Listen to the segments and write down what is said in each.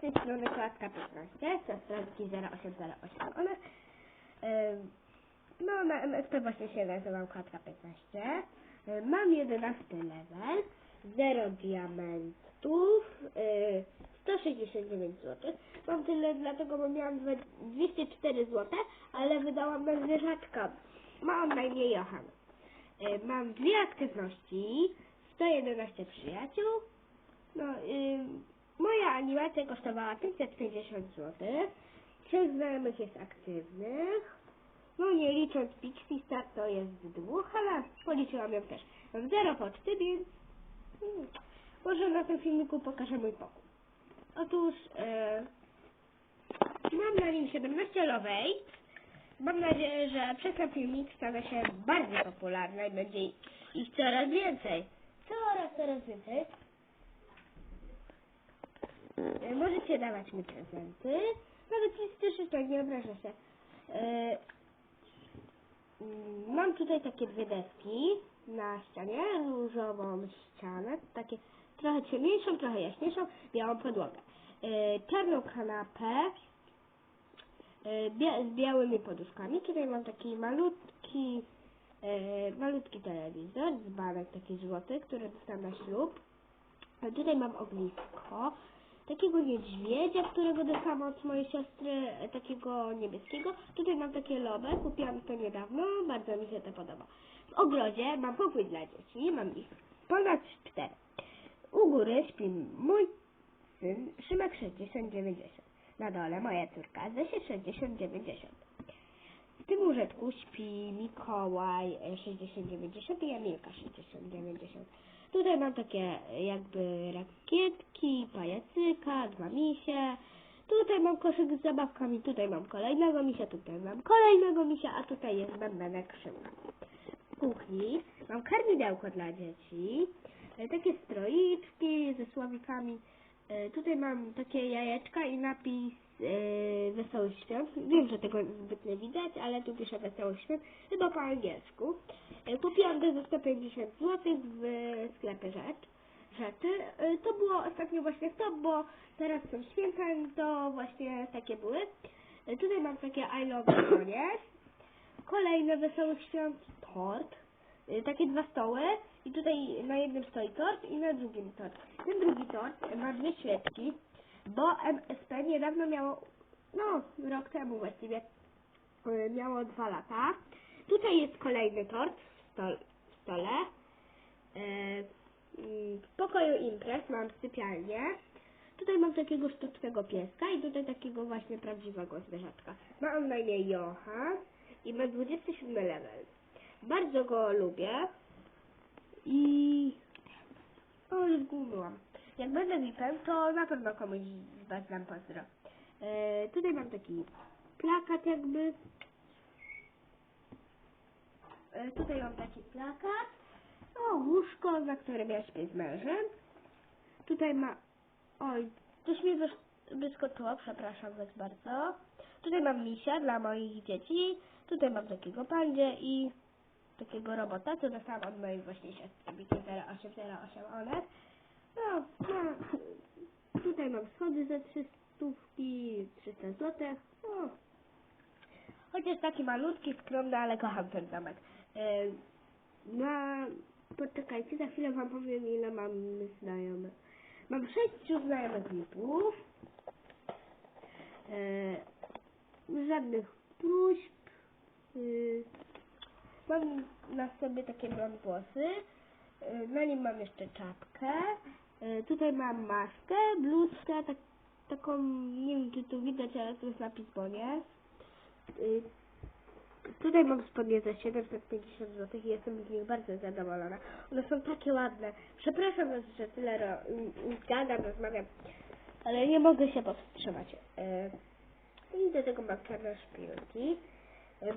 z tej strony klatka 15, siostranki 0808. One, ym, no na MSP właśnie się nazywam klatka 15. Y, Mam 11 level, 0 diamentów, y, 169 zł. Mam tyle dlatego, bo miałam dwa- 204 zł, ale wydałam na zwierzaczka. Mam najmniej Johan. Mam dwie aktywności, 111 przyjaciół. No, moja animacja kosztowała 550 zł. Trzech znajomych jest aktywnych. No nie licząc Pixie Star to jest dwóch, ale policzyłam ją też. Mam zero poczty, więc hmm, może na tym filmiku pokażę mój pokój. Otóż e, mam na nim 17 lowej. Mam nadzieję, że przez ten filmik stanę się bardziej popularna i będzie ich coraz więcej. Coraz, coraz więcej. E, Możecie dawać mi prezenty. Nawet jeśli też nie obrażę się. Mm, Mam tutaj takie dwie deski na ścianie, różową ścianę, takie trochę ciemniejszą, trochę jaśniejszą, białą podłogę. E, Czarną kanapę bia z białymi poduszkami. Tutaj mam taki malutki, e, malutki telewizor, dzbanek taki złoty, który dostałem na ślub. A tutaj mam ognisko, takiego niedźwiedzia, którego dostałam od mojej siostry, e, takiego niebieskiego. Tutaj mam takie lobę, kupiłam to niedawno, bardzo mi się to podoba. W ogrodzie mam pokój dla dzieci, mam ich ponad cztery. U góry śpi mój syn Szymek 6090. Na dole moja córka Zesie 6090. W tym łóżeczku śpi Mikołaj e, 6090 i Emilka 6090. Tutaj mam takie e, jakby rakietki, dwa misie. Tutaj mam koszyk z zabawkami, tutaj mam kolejnego misia, tutaj mam kolejnego misia, a tutaj jest bębenek Szymka. W kuchni mam karmidełko dla dzieci, e, takie stroiczki ze słowikami. E, Tutaj mam takie jajeczka i napis e, Wesołych Świąt. Wiem, że tego zbyt nie widać, ale tu piszę Wesołych Świąt, chyba po angielsku. Kupiłam to za 150 zł w sklepie rzecz. Rzeczy. E, To było ostatnio właśnie to, bo teraz są święta, to właśnie takie były. E, Tutaj mam takie I love koniec. Kolejne Wesołych Świąt tort. Y, takie dwa stoły i tutaj na jednym stoi tort i na drugim tort. Ten drugi tort ma dwie świeczki, bo MSP niedawno miało, no rok temu właściwie, y, miało dwa lata. Tutaj jest kolejny tort w, stol, w stole. Y, W pokoju imprez mam sypialnię. Tutaj mam takiego sztucznego pieska i tutaj takiego właśnie prawdziwego zwierzaczka. Ma on na imię Johan i ma 27 level. Bardzo go lubię i o, już zgubiłam. Jak będę VIP-em, to na pewno komuś z Was dam pozdro. E, tutaj mam taki plakat jakby. E, tutaj mam taki plakat. O, łóżko, na którym ja śpię z mężem. Tutaj ma... Oj, coś mi wys- wyskoczyło, przepraszam Was bardzo. Tutaj mam misia dla moich dzieci. Tutaj mam takiego pandzie i takiego robota, co dostałam od mojej właśnie siostry Biki 0808 Onet. No, no, tutaj mam schody ze 300 i 300 zł. Chociaż taki malutki, skromny, ale kocham ten domek. E, na... Poczekajcie, za chwilę wam powiem ile mam znajomych. Mam sześciu znajomych VIP-ów. E, żadnych próśb. Y, Mam na sobie takie blond włosy. Y, Na nim mam jeszcze czapkę. Y, Tutaj mam maskę, bluzkę, tak, taką, nie wiem czy tu widać, ale to jest napis Bonies. Y, Tutaj mam spodnie za 750 zł i jestem z nich bardzo zadowolona. One są takie ładne. Przepraszam was, że tyle ro- gadam, rozmawiam, ale nie mogę się powstrzymać. Y, I do tego mam czarne szpilki.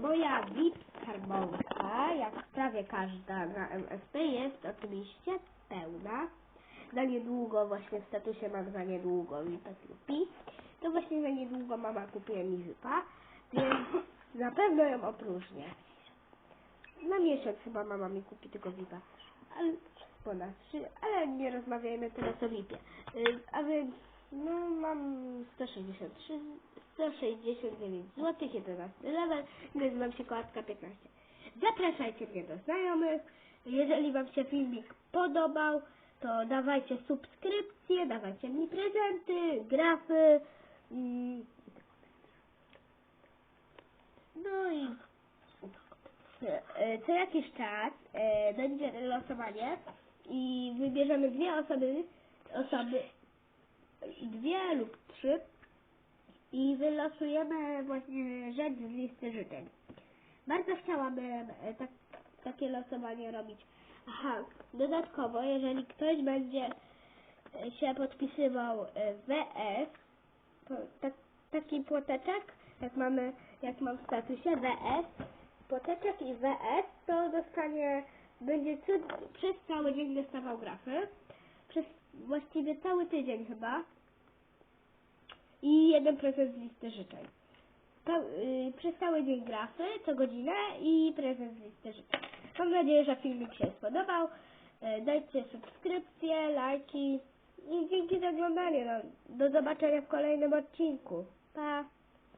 Moja VIP skarbonka, jak prawie każda na MSP, jest oczywiście pełna. Za niedługo, właśnie w statusie mam za niedługo VIP. To właśnie za niedługo mama kupiła mi VIPa, więc na pewno ją opróżnię. Na miesiąc chyba mama mi kupi tylko VIPa. Ale ale nie rozmawiajmy teraz o VIPie. A więc No, mam 163, 169 zł, 11 level, nazywam się Kołatka 15. Zapraszajcie mnie do znajomych. Jeżeli Wam się filmik podobał, to dawajcie subskrypcje, dawajcie mi prezenty, grafy. mm, No i e, co jakiś czas e, będzie losowanie i wybierzemy dwie osoby, osoby, dwie lub trzy i wylosujemy właśnie rzecz z listy życzeń. Bardzo chciałabym e, tak, takie losowanie robić. Aha, dodatkowo, jeżeli ktoś będzie e, się podpisywał e, to tak, taki płoteczek, jak mamy, jak mam w statusie WS, płoteczek i WS, to dostanie, będzie przez cały dzień dostawał grafy, przez właściwie cały tydzień chyba i jeden prezent z listy życzeń. To, y, przez cały dzień grafy, co godzinę i prezent z listy życzeń. Mam nadzieję, że filmik się spodobał. Y, dajcie subskrypcje, lajki i dzięki za oglądanie. No, do zobaczenia w kolejnym odcinku. Pa!